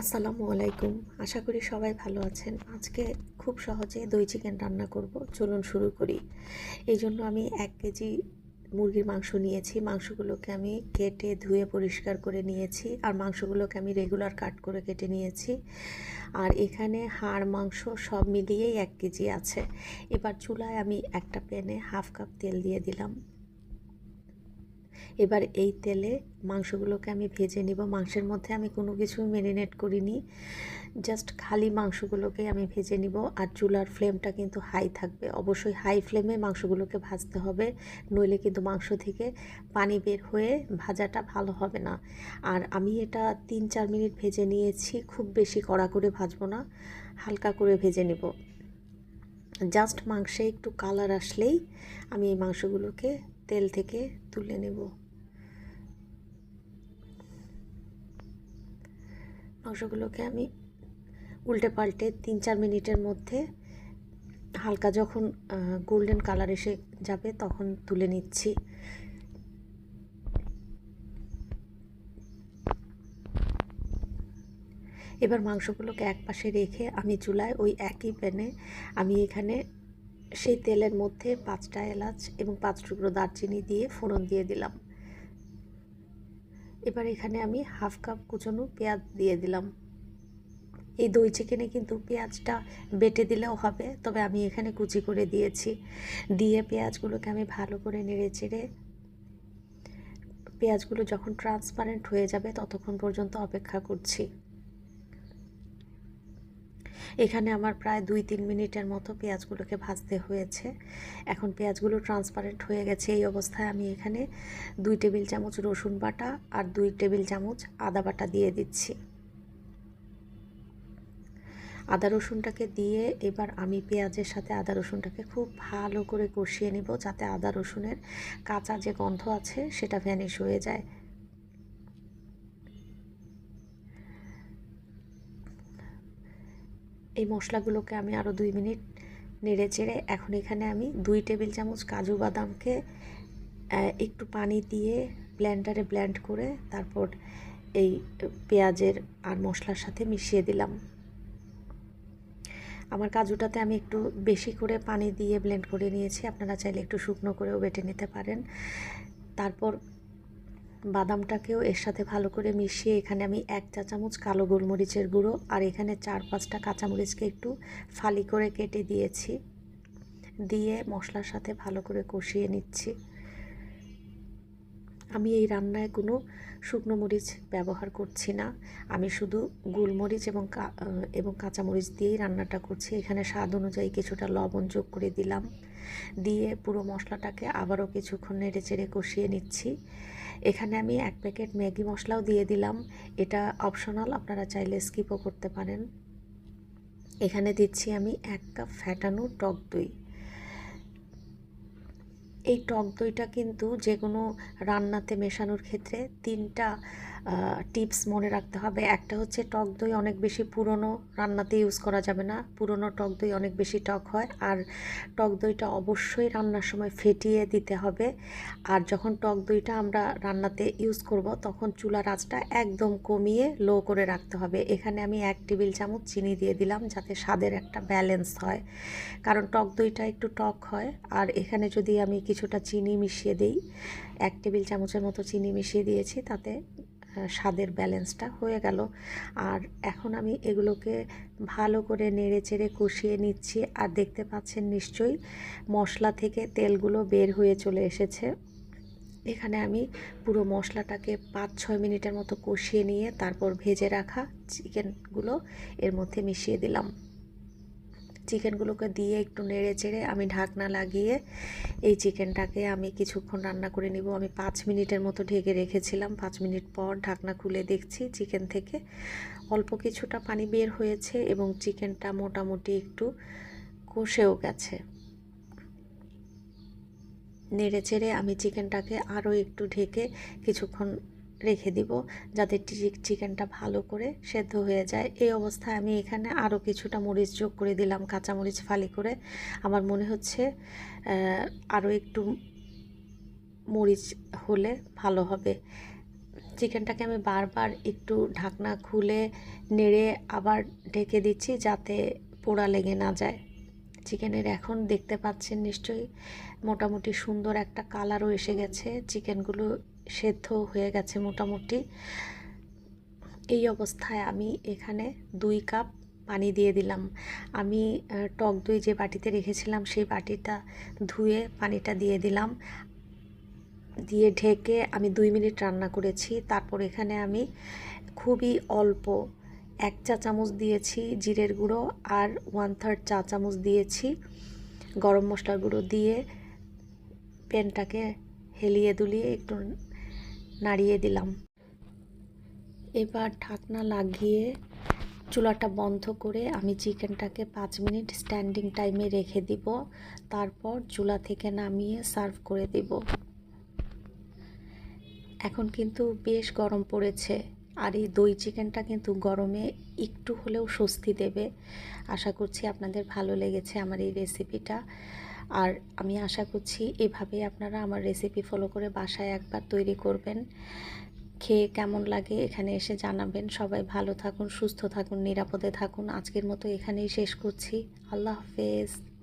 আসসালামু আলাইকুম। আশা করি সবাই ভালো আছেন। আজকে খুব সহজে দই চিকেন রান্না করব। চলুন শুরু করি। এই জন্য আমি এক কেজি মুরগির মাংস নিয়েছি। মাংসগুলোকে আমি কেটে ধুয়ে পরিষ্কার করে নিয়েছি আর মাংসগুলোকে আমি রেগুলার কাট করে কেটে নিয়েছি। আর এখানে হাড়, মাংস সব মিলিয়েই এক কেজি আছে। এবার চুলায় আমি একটা প্যানে হাফ কাপ তেল দিয়ে দিলাম। এবার এই তেলে মাংসগুলোকে আমি ভেজে নিব। মাংসের মধ্যে আমি কোনো কিছু ম্যারিনেট করিনি। জাস্ট খালি মাংসগুলোকে আমি ভেজে নিব আর চুলার ফ্লেমটা কিন্তু হাই থাকবে। অবশ্যই হাই ফ্লেমে মাংসগুলোকে ভাজতে হবে, নইলে কিন্তু মাংস থেকে পানি বের হয়ে ভাজাটা ভালো হবে না। আর আমি এটা তিন চার মিনিট ভেজে নিয়েছি, খুব বেশি কড়া করে ভাজবো না, হালকা করে ভেজে নেব। জাস্ট মাংসে একটু কালার আসলেই আমি এই মাংসগুলোকে তেল থেকে তুলে নেব। মাংসগুলোকে আমি উল্টে পাল্টে তিন চার মিনিটের মধ্যে হালকা যখন গোল্ডেন কালার এসে যাবে তখন তুলে নিচ্ছি। এবার মাংসগুলোকে এক পাশে রেখে আমি চুলায় ওই একই প্যানে আমি এখানে সেই তেলের মধ্যে পাঁচটা এলাচ এবং পাঁচ টুকরো দারচিনি দিয়ে ফোড়ন দিয়ে দিলাম। এবার এখানে আমি হাফ কাপ কুচনো পেঁয়াজ দিয়ে দিলাম। এই দই চিকেনে কিন্তু পেঁয়াজটা বেটে দিলেও হবে, তবে আমি এখানে কুচি করে দিয়েছি। দিয়ে পেঁয়াজগুলোকে আমি ভালো করে নেড়ে চেড়ে পেঁয়াজগুলো যখন ট্রান্সপারেন্ট হয়ে যাবে ততক্ষণ পর্যন্ত অপেক্ষা করছি। এখানে আমার প্রায় দুই, তিন মিনিটের মতো পেঁয়াজগুলোকে ভাজতে হয়েছে। এখন পেঁয়াজগুলো ট্রান্সপারেন্ট হয়ে গেছে। এই অবস্থায় আমি এখানে দুই টেবিল চামচ রসুন বাটা আর দুই টেবিল চামচ আদা বাটা দিয়ে দিচ্ছি। আদা রসুনটাকে দিয়ে এবার আমি পেঁয়াজের সাথে আদা রসুনটাকে খুব ভালো করে কষিয়ে নিব যাতে আদা রসুনের কাঁচা যে গন্ধ আছে সেটা ভ্যানিশ হয়ে যায়। এই মশলাগুলোকে আমি আরও দুই মিনিট নেড়ে চেড়ে এখন এখানে আমি দুই টেবিল চামচ কাজু বাদামকে একটু পানি দিয়ে ব্ল্যান্ডারে ব্ল্যান্ড করে তারপর এই পেঁয়াজের আর মশলার সাথে মিশিয়ে দিলাম। আমার কাজুটাতে আমি একটু বেশি করে পানি দিয়ে ব্লেন্ড করে নিয়েছি, আপনারা চাইলে একটু শুকনো করেও বেটে নিতে পারেন। তারপর বাদামটাকেও এর সাথে ভালো করে মিশিয়ে এখানে আমি এক চা চামচ কালো গোলমরিচের গুঁড়ো আর এখানে চার পাঁচটা কাঁচামরিচকে একটু ফালি করে কেটে দিয়েছি। দিয়ে মশলার সাথে ভালো করে কষিয়ে নিচ্ছি। আমি এই রান্নায় কোনো শুকনো মরিচ ব্যবহার করছি না। আমি শুধু গোলমরিচ এবং এবং কাঁচামরিচ দিয়েই রান্নাটা করছি। এখানে স্বাদ অনুযায়ী কিছুটা লবণ যোগ করে দিলাম। দিয়ে পুরো মশলাটাকে আবারও কিছুক্ষণ নেড়ে চেড়ে কষিয়ে নিচ্ছি। এখানে আমি এক প্যাকেট ম্যাগি মশলাও দিয়ে দিলাম। এটা অপশনাল, আপনারা চাইলে স্কিপও করতে পারেন। এখানে দিচ্ছি আমি এক কাপ ফ্যাটানো টক দই। এই টক দইটা কিন্তু যে কোনো রান্নাতে মেশানোর ক্ষেত্রে তিনটা টিপস মনে রাখতে হবে। একটা হচ্ছে টক দই অনেক বেশি পুরনো রান্নাতে ইউজ করা যাবে না। পুরনো টক দই অনেক বেশি টক হয়। আর টক দইটা অবশ্যই রান্নার সময় ফেটিয়ে দিতে হবে। আর যখন টক দইটা আমরা রান্নাতে ইউজ করব, তখন চুলার আঁচটা একদম কমিয়ে লো করে রাখতে হবে। এখানে আমি এক টেবিল চামচ চিনি দিয়ে দিলাম যাতে স্বাদের একটা ব্যালেন্স হয়। কারণ টক দইটা একটু টক হয়। আর এখানে যদি আমি কিছুটা চিনি মিশিয়ে দিই, এক টেবিল চামচের মতো চিনি মিশিয়ে দিয়েছি তাতে স্বাদের ব্যালেন্সটা হয়ে গেল। আর এখন আমি এগুলোকে ভালো করে নেড়ে চেড়ে কষিয়ে নিচ্ছি। আর দেখতে পাচ্ছেন নিশ্চয়ই মশলা থেকে তেলগুলো বের হয়ে চলে এসেছে। এখানে আমি পুরো মশলাটাকে পাঁচ ছয় মিনিটের মতো কষিয়ে নিয়ে তারপর ভেজে রাখা চিকেনগুলো এর মধ্যে মিশিয়ে দিলাম। চিকেনগুলোকে দিয়ে একটু নেড়ে চেড়ে আমি ঢাকনা লাগিয়ে এই চিকেনটাকে আমি কিছুক্ষণ রান্না করে নিব। আমি পাঁচ মিনিটের মতো ঢেকে রেখেছিলাম। পাঁচ মিনিট পর ঢাকনা খুলে দেখছি চিকেন থেকে অল্প কিছুটা পানি বের হয়েছে এবং চিকেনটা মোটামুটি একটু কষেও গেছে। নেড়ে চেড়ে আমি চিকেনটাকে আরও একটু ঢেকে কিছুক্ষণ রেখে দিব যাতে চিকেনটা ভালো করে সেদ্ধ হয়ে যায়। এই অবস্থায় আমি এখানে আরও কিছুটা মরিচ যোগ করে দিলাম কাঁচা মরিচ ফালি করে। আমার মনে হচ্ছে আরও একটু মরিচ হলে ভালো হবে। চিকেনটাকে আমি বারবার একটু ঢাকনা খুলে নেড়ে আবার ঢেকে দিচ্ছি যাতে পোড়া লেগে না যায়। চিকেনের এখন দেখতে পাচ্ছেন নিশ্চয়ই মোটামুটি সুন্দর একটা কালারও এসে গেছে। চিকেনগুলো সেদ্ধ হয়ে গেছে মোটামুটি। এই অবস্থায় আমি এখানে দুই কাপ পানি দিয়ে দিলাম। আমি টক দই যে বাটিতে রেখেছিলাম সেই বাটিটা ধুয়ে পানিটা দিয়ে দিলাম। দিয়ে ঢেকে আমি দুই মিনিট রান্না করেছি। তারপর এখানে আমি খুবই অল্প এক চা চামচ দিয়েছি জিরের গুঁড়ো আর ওয়ান থার্ড চা চামচ দিয়েছি গরম মশলার গুঁড়ো দিয়ে প্যানটাকে হেলিয়ে দুলিয়ে একটু নাড়িয়ে দিলাম। এবার ঢাকনা লাগিয়ে চুলাটা বন্ধ করে আমি চিকেনটাকে পাঁচ মিনিট স্ট্যান্ডিং টাইমে রেখে দিব। তারপর চুলা থেকে নামিয়ে সার্ভ করে দিব। এখন কিন্তু বেশ গরম পড়েছে আর এই দই চিকেনটা কিন্তু গরমে একটু হলেও স্বস্তি দেবে। আশা করছি আপনাদের ভালো লেগেছে আমার এই রেসিপিটা আর আমি আশা করছি এভাবেই আপনারা আমার রেসিপি ফলো করে বাসায় একবার তৈরি করবেন। খেয়ে কেমন লাগে এখানে এসে জানাবেন। সবাই ভালো থাকুন, সুস্থ থাকুন, নিরাপদে থাকুন। আজকের মতো এখানেই শেষ করছি। আল্লাহ হাফেজ।